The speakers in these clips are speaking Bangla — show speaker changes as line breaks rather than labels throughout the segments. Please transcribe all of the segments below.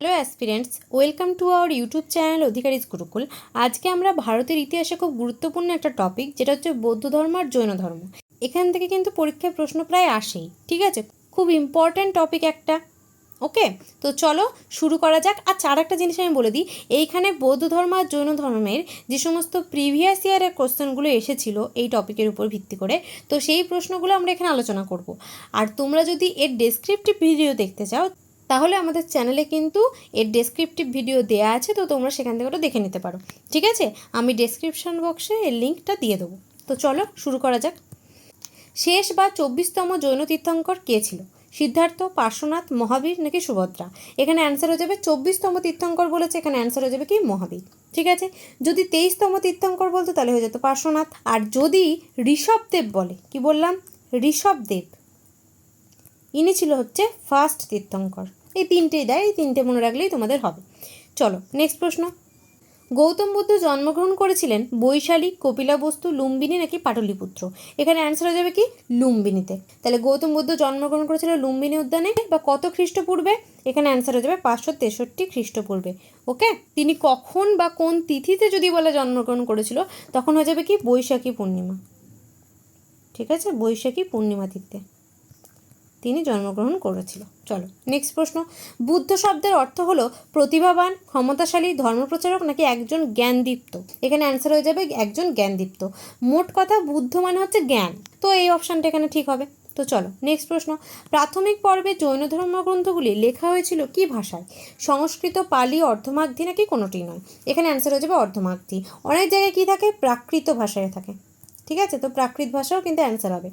Hello aspirants welcome to our YouTube channel Adhikari's Gurukul আজকে আমরা ভারতের ইতিহাসে খুব গুরুত্বপূর্ণ একটা টপিক যেটা হচ্ছে বৌদ্ধ ধর্ম আর জৈন ধর্ম এখান থেকে কিন্তু পরীক্ষায় প্রশ্ন প্রায় আসেই ঠিক আছে খুব ইম্পর্ট্যান্ট টপিক একটা ওকে তো চলো শুরু করা যাক আচ্ছা আর একটা জিনিস আমি বলে দিই এইখানে বৌদ্ধ ধর্ম আর জৈন ধর্মের যে সমস্ত প্রিভিয়াস ইয়ারের কোশ্চেনগুলো এসেছিল এই টপিকের উপর ভিত্তি করে তো সেই প্রশ্নগুলো আমরা এখানে আলোচনা করব আর তোমরা যদি এর ডেসক্রিপটিভ ভিডিও দেখতে চাও তাহলে আমাদের চ্যানেলে কিন্তু এর ডেসক্রিপটিভ ভিডিও দেওয়া আছে, তো তোমরা সেখান থেকে ওটা দেখে নিতে পারো। ঠিক আছে? আমি ডেসক্রিপশন বক্সে এর লিঙ্কটা দিয়ে দেবো। তো চলো শুরু করা যাক। শেষ বা চব্বিশতম জৈন তীর্থঙ্কর কে ছিল? সিদ্ধার্থ, পার্শ্বনাথ, মহাবীর নাকি সুভদ্রা? এখানে অ্যান্সার হয়ে যাবে চব্বিশতম তীর্থঙ্কর বলেছে, এখানে অ্যান্সার হয়ে যাবে কি? মহাবীর। ঠিক আছে? যদি তেইশতম তীর্থঙ্কর বলতো তাহলে হয়ে যেত পার্শ্বনাথ। আর যদি ঋষভদেব বলে, কি বললাম? ঋষভদেব। ইনি ছিল হচ্ছে ফার্স্ট তীর্থঙ্কর। এই তিনটেই দেয়, এই তিনটে মনে রাখলেই তোমাদের হবে। চলো নেক্সট প্রশ্ন। গৌতম বুদ্ধ জন্মগ্রহণ করেছিলেন বৈশালী কপিলাবস্তু লুম্বিনী নাকি পাটলিপুত্র? এখানে অ্যান্সার হয়ে যাবে কি? লুম্বিনীতে। তাহলে গৌতম বুদ্ধ জন্মগ্রহণ করেছিলেন লুম্বিনী উদ্যানে বা কত খ্রিস্টপূর্বে? এখানে অ্যান্সার হয়ে যাবে পাঁচশো তেষট্টি খ্রিস্টপূর্বে। ওকে তিনি কখন বা কোন তিথিতে যদি বলে জন্মগ্রহণ করেছিল, তখন হয়ে যাবে কি? বৈশাখী পূর্ণিমা। ঠিক আছে? বৈশাখী পূর্ণিমা তিথিতে। তিনি জন্মগ্রহণ করেছিল। চলো নেক্সট প্রশ্ন। বুদ্ধ শব্দের অর্থ হলো প্রতিভাবান, ক্ষমতাশালী, ধর্মপ্রচারক নাকি একজন জ্ঞানদীপ্ত? এখানে অ্যান্সার হয়ে যাবে একজন জ্ঞানদীপ্ত। মোট কথা বুদ্ধ মানে হচ্ছে জ্ঞান। তো এই অপশানটা এখানে ঠিক হবে। তো চলো নেক্সট প্রশ্ন। প্রাথমিক পর্বে জৈন ধর্মগ্রন্থগুলি লেখা হয়েছিল কি ভাষায়? সংস্কৃত, পালি, অর্ধমাগধি নাকি কোনোটি নয়? এখানে অ্যান্সার হয়ে যাবে অর্ধমাগধি। অনেক জায়গায় কী থাকে? প্রাকৃত ভাষায় থাকে। ঠিক আছে? তো প্রাকৃত ভাষাও কিন্তু অ্যান্সার হবে।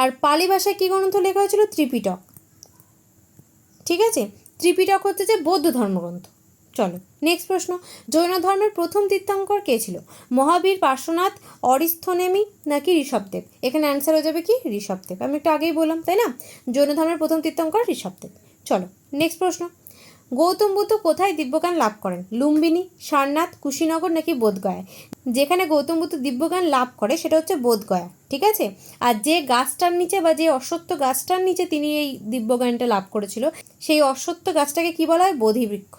আর পালি ভাষায় কী গ্রন্থ লেখা হয়েছিল? ত্রিপিটক। ঠিক আছে? ত্রিপিটক হচ্ছে যে বৌদ্ধ ধর্মগ্রন্থ। চলো নেক্সট প্রশ্ন। জৈন ধর্মের প্রথম তীর্থঙ্কর কে ছিল? মহাবীর, পার্শ্বনাথ, অরিস্থনেমি নাকি ঋষভদেব? এখানে অ্যান্সার হয়ে যাবে কি? ঋষভদেব। আমি একটু আগেই বললাম, তাই না? জৈন ধর্মের প্রথম তীর্থঙ্কর ঋষভদেব। চলো নেক্সট প্রশ্ন। গৌতম বুদ্ধ কোথায় দিব্যজ্ঞান লাভ করেন? লুম্বিনী, সারনাথ, কুশীনগর নাকি বোধগয়া? যেখানে গৌতম বুদ্ধ দিব্যজ্ঞান লাভ করে সেটা হচ্ছে বোধগয়া, ঠিক আছে? আর যে গাছটার নিচে বা যে অশ্বত্থ গাছটার নিচে তিনি এই দিব্যজ্ঞানটা লাভ করেছিল, সেই অশ্বত্থ গাছটাকে কি বলা হয়? বোধি বৃক্ষ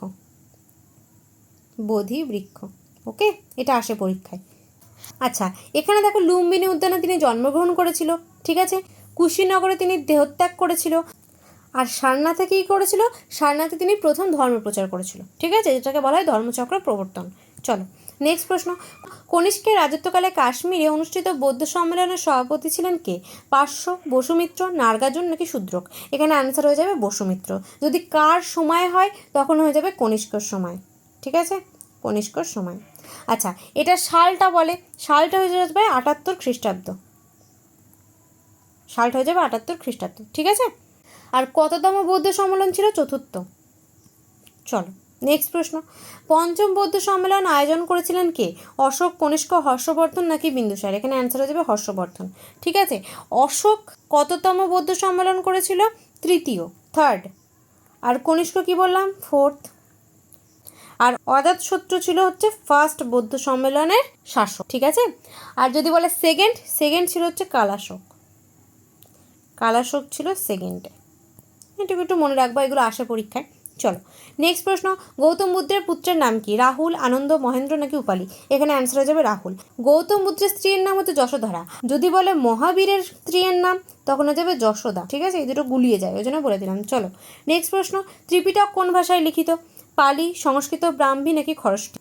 বোধি বৃক্ষ ওকে? এটা আসে পরীক্ষায়। আচ্ছা এখানে দেখো লুম্বিনী উদ্যানে তিনি জন্মগ্রহণ করেছিল, ঠিক আছে? কুশীনগরে তিনি দেহত্যাগ করেছিল আর সারনাথে কী করেছিল? সারনাথে তিনি প্রথম ধর্ম প্রচার করেছিল। ঠিক আছে? যেটাকে বলা হয় ধর্মচক্র প্রবর্তন। চলো নেক্সট প্রশ্ন। কনিষ্কের রাজত্বকালে কাশ্মীরে অনুষ্ঠিত বৌদ্ধ সম্মেলনের সভাপতি ছিলেন কে? পার্শ্ব বসুমিত্র নার্গার্জুন নাকি শূদ্রক? এখানে অ্যান্সার হয়ে যাবে বসুমিত্র। যদি কার সময় হয়, তখন হয়ে যাবে কনিষ্কর সময়। ঠিক আছে? কনিষ্কর সময়। আচ্ছা এটা সালটা বলে। সালটা হয়ে যাবে আটাত্তর খ্রিস্টাব্দ। সালটা হয়ে যাবে আটাত্তর খ্রিস্টাব্দ। ঠিক আছে? আর কততম বৌদ্ধ সম্মেলন ছিল? চতুর্থ। চলো নেক্সট প্রশ্ন। পঞ্চম বৌদ্ধ সম্মেলন আয়োজন করেছিলেন কে? অশোক, কনিষ্ক, হর্ষবর্ধন নাকি বিন্দুসার এখানে অ্যান্সার হয়ে যাবে হর্ষবর্ধন। ঠিক আছে? অশোক কততম বৌদ্ধ সম্মেলন করেছিল? তৃতীয় থার্ড আর কনিষ্ক কি বললাম? ফোর্থ আর অজাত শত্রু ছিল হচ্ছে ফার্স্ট বৌদ্ধ সম্মেলনের শাসক। ঠিক আছে? আর যদি বলে সেকেন্ড সেকেন্ড ছিল হচ্ছে কালাশোক। কালাশোক ছিল সেকেন্ডে এটুকু একটু মনে রাখব, এগুলো আসে পরীক্ষায়। চলো নেক্সট প্রশ্ন, গৌতম বুদ্ধের পুত্রের নাম কি? রাহুল, আনন্দ, মহেন্দ্র নাকি উপালি? এখানে অ্যান্সার হয়ে যাবে রাহুল। গৌতম বুদ্ধের স্ত্রীর নাম হচ্ছে যশোধরা। যদি বলে মহাবীরের স্ত্রীর নাম, তখন হয়ে যাবে যশোদা, ঠিক আছে? এই দুটো গুলিয়ে যায়, ওই জন্য বলে দিলাম। চলো নেক্সট প্রশ্ন, ত্রিপিটক কোন ভাষায় লিখিত? পালি, সংস্কৃত, ব্রাহ্মী নাকি খরস্টি?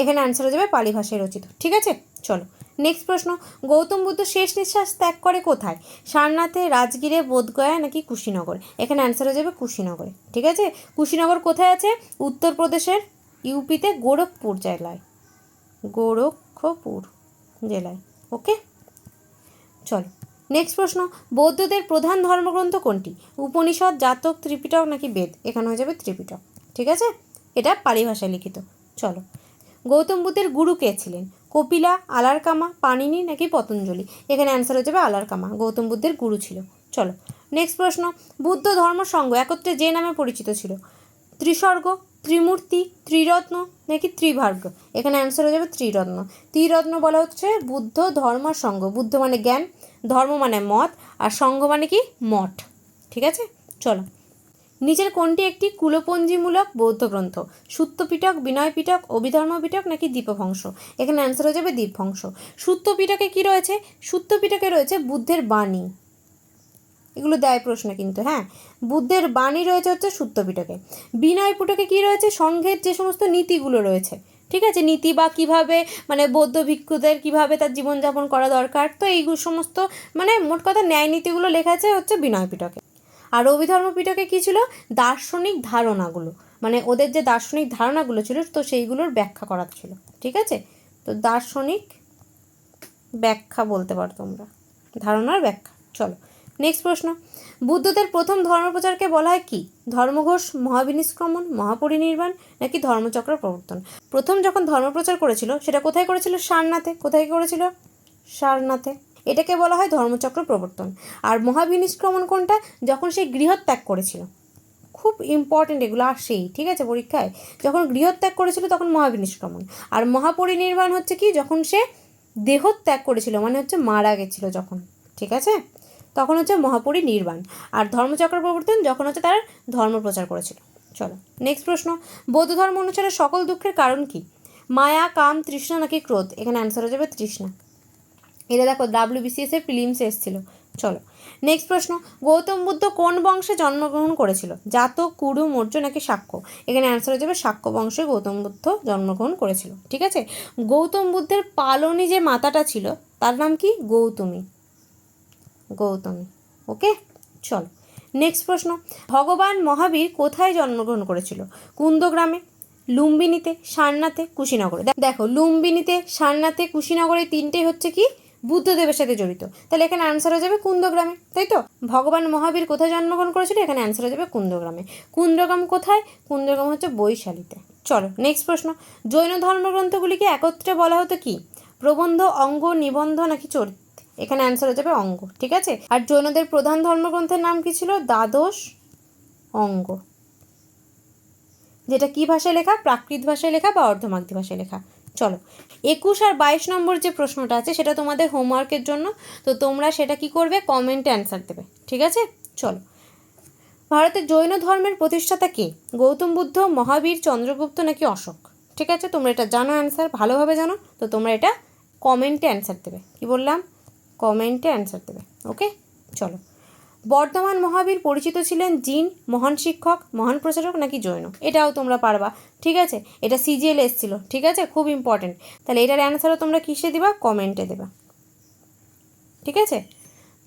এখানে অ্যান্সার হয়ে যাবে পালি ভাষায় রচিত, ঠিক আছে? চলো নেক্সট প্রশ্ন, গৌতম বুদ্ধ শেষ নিঃশ্বাস ত্যাগ করে কোথায়? সারনাথে, রাজগিরে, বোধগয়া নাকি কুশীনগর? এখানে অ্যান্সার হয়ে যাবে কুশীনগরে। ঠিক আছে? কুশীনগর কোথায় আছে? উত্তরপ্রদেশের ইউপিতে গোরখপুর জেলায়। গোরক্ষপুর জেলায়। ওকে চলো। নেক্সট প্রশ্ন, বৌদ্ধদের প্রধান ধর্মগ্রন্থ কোনটি? উপনিষদ, জাতক, ত্রিপিটক নাকি বেদ? এখানে হয়ে যাবে ত্রিপিটক। ঠিক আছে? এটা পালি ভাষায় লিখিত। চলো। গৌতম বুদ্ধের গুরু কে ছিলেন? কপিলা, আলারকামা পানিনি নাকি পতঞ্জলি? এখানে অ্যান্সার হয়ে যাবে আলারকামা, গৌতম বুদ্ধের গুরু ছিল। চলো নেক্সট প্রশ্ন। বুদ্ধ ধর্ম সংঘ একত্রে যে নামে পরিচিত ছিল? ত্রিস্বর্গ ত্রিমূর্তি, ত্রিরত্ন নাকি ত্রিভার্গ? এখানে অ্যান্সার হয়ে যাবে ত্রিরত্ন। ত্রিরত্ন বলা হচ্ছে বুদ্ধ ধর্ম সংঘ বুদ্ধ মানে জ্ঞান, ধর্ম মানে মত, আর সংঘ মানে কি? মঠ। ঠিক আছে? চলো। নিচের কোনটি একটি কুলপঞ্জিমূলক বৌদ্ধ গ্রন্থ? সুত্তপিটক বিনয় পিটক অভিধর্ম পিটক নাকি দীপভংশ এখানে অ্যান্সার হয়ে যাবে দীপভংশ সুত্তপিটকে কি রয়েছে? সুত্তপিটকে রয়েছে বুদ্ধের বাণী। এগুলো দেয় প্রশ্ন কিন্তু হ্যাঁ? বুদ্ধের বাণী রয়েছে হচ্ছে সুত্তপিটকে বিনয় পিটকে কী রয়েছে? সংঘের যে সমস্ত নীতিগুলো রয়েছে। ঠিক আছে? নীতি বা কীভাবে মানে বৌদ্ধ ভিক্ষুদের কীভাবে তার জীবনযাপন করা দরকার? তো এইগুলো সমস্ত মানে মোট কথা ন্যায় নীতিগুলো লেখা আছে হচ্ছে বিনয় পিটকে আর অভিধর্ম পিটকে কী ছিল? দার্শনিক ধারণাগুলো। মানে ওদের যে দার্শনিক ধারণাগুলো ছিল, তো সেইগুলোর ব্যাখ্যা করা ছিল। ঠিক আছে? তো দার্শনিক ব্যাখ্যা বলতে পারো তোমরা। ধারণার ব্যাখ্যা। চলো নেক্সট প্রশ্ন। বুদ্ধদের প্রথম ধর্মপ্রচারকে বলা হয় কি? ধর্মঘোষ, মহাবিনিষ্ক্রমণ, মহাপরিনির্বাণ নাকি ধর্মচক্র প্রবর্তন? প্রথম যখন ধর্মপ্রচার করেছিল, সেটা কোথায় করেছিল? সারনাথে। কোথায় করেছিল? সারনাথে। এটাকে বলা হয় ধর্মচক্র প্রবর্তন। আর মহাবিনিষ্ক্রমণ কোনটা? যখন সে গৃহত্যাগ করেছিল। খুব ইম্পর্টেন্ট এগুলো আসেই, ঠিক আছে, পরীক্ষায়। যখন গৃহত্যাগ করেছিল তখন মহাবিনিষ্ক্রমণ। আর মহাপরিনির্বাণ হচ্ছে কি? যখন সে দেহত্যাগ করেছিল মানে হচ্ছে মারা গেছিল যখন, ঠিক আছে? তখন হচ্ছে মহাপরিনির্বাণ। আর ধর্মচক্র প্রবর্তন যখন হচ্ছে তার ধর্ম প্রচার করেছিল। চলো নেক্সট প্রশ্ন। বৌদ্ধ ধর্ম অনুসারে সকল দুঃখের কারণ কি? মায়া, কাম, তৃষ্ণা নাকি ক্রোধ? এখানে অ্যান্সার হয়ে যাবে তৃষ্ণা। এটা দেখো ডাব্লিউবিসিএস এর প্রিলিমসে এসেছিল। চলো নেক্সট প্রশ্ন, গৌতম বুদ্ধ কোন বংশে জন্মগ্রহণ করেছিল? জাতক, কুরু, মৌর্য নাকি সাক্ষ্য? এখানে অ্যান্সার হয়ে যাবে, সাক্ষ্য বংশে গৌতম বুদ্ধ জন্মগ্রহণ করেছিল, ঠিক আছে? গৌতম বুদ্ধের পালনী যে মাতাটা ছিল, তার নাম কি? গৌতমী। গৌতমী ওকে চলো নেক্সট প্রশ্ন, ভগবান মহাবীর কোথায় জন্মগ্রহণ করেছিল? কুন্দগ্রামে, লুম্বিনীতে, সারনাথে, কুশীনগরে। দেখো, লুম্বিনীতে, সারনাথে, কুশীনগরে তিনটেই হচ্ছে কি? বুদ্ধদেবের সাথে জড়িত। তাহলে এখানে অ্যান্সার হয়ে যাবে কুন্দগ্রামে, তাই তো? ভগবান মহাবীর কোথায় জন্মগ্রহণ করেছিল? এখানে অ্যান্সার হয়ে যাবে কুন্দগ্রামে। কুন্দগ্রাম কোথায়? কুন্দগ্রাম হচ্ছে বৈশালীতে। চলো নেক্সট প্রশ্ন। জৈন ধর্মগ্রন্থগুলিকে একত্রে বলা হতো কি? প্রবন্ধ, অঙ্গ, নিবন্ধ নাকি চরিত? এখানে অ্যান্সার হয়ে যাবে অঙ্গ, ঠিক আছে? আর জৈনদের প্রধান ধর্মগ্রন্থের নাম কি ছিল? দ্বাদশ অঙ্গ। যেটা কি ভাষায় লেখা? প্রাকৃত ভাষায় লেখা বা অর্ধমাগধী ভাষায় লেখা? চলো, একুশ আর বাইশ নম্বর যে প্রশ্নটা আছে, সেটা তোমাদের হোমওয়ার্কের জন্য। তো তোমরা সেটা কি করবে? কমেন্টে অ্যান্সার দেবে, ঠিক আছে? চলো। ভারতের জৈন ধর্মের প্রতিষ্ঠাতা কে? গৌতম বুদ্ধ, মহাবীর, চন্দ্রগুপ্ত নাকি অশোক? ঠিক আছে? তোমরা এটা জানো অ্যান্সার ভালোভাবে জানো। তো তোমরা এটা কমেন্টে অ্যান্সার দেবে। কি বললাম? কমেন্টে অ্যান্সার দেবে। ওকে চলো। বর্ধমান মহাবীর পরিচিত ছিলেন জিন, মহান শিক্ষক, মহান প্রচারক নাকি জৈন? এটাও তোমরা পারবা, ঠিক আছে? এটা সিজিএল এসছিল, ঠিক আছে? খুব ইম্পর্টেন্ট তাহলে এটার অ্যান্সারও তোমরা কিসে দিবা? কমেন্টে দেবা। ঠিক আছে?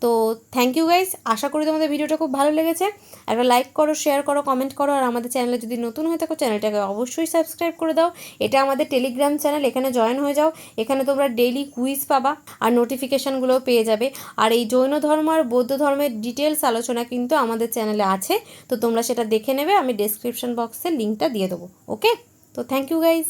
তো থ্যাংক ইউ গাইস আশা করি তোমাদের ভিডিওটা খুব ভালো লেগেছে। একটা লাইক করো শেয়ার করো কমেন্ট করো, আর আমাদের চ্যানেলে যদি নতুন হয়ে থাকো চ্যানেলটাকে অবশ্যই সাবস্ক্রাইব করে দাও। এটা আমাদের টেলিগ্রাম চ্যানেল এখানে জয়েন হয়ে যাও। এখানে তোমরা ডেইলি কুইজ পাবা আর নোটিফিকেশানগুলোও পেয়ে যাবে। আর এই জৈন ধর্ম আর বৌদ্ধ ধর্মের ডিটেলস আলোচনা কিন্তু আমাদের চ্যানেলে আছে। তো তোমরা সেটা দেখে নেবে, আমি ডেসক্রিপশন বক্সে লিঙ্কটা দিয়ে দেবো ওকে তো থ্যাংক ইউ গাইজ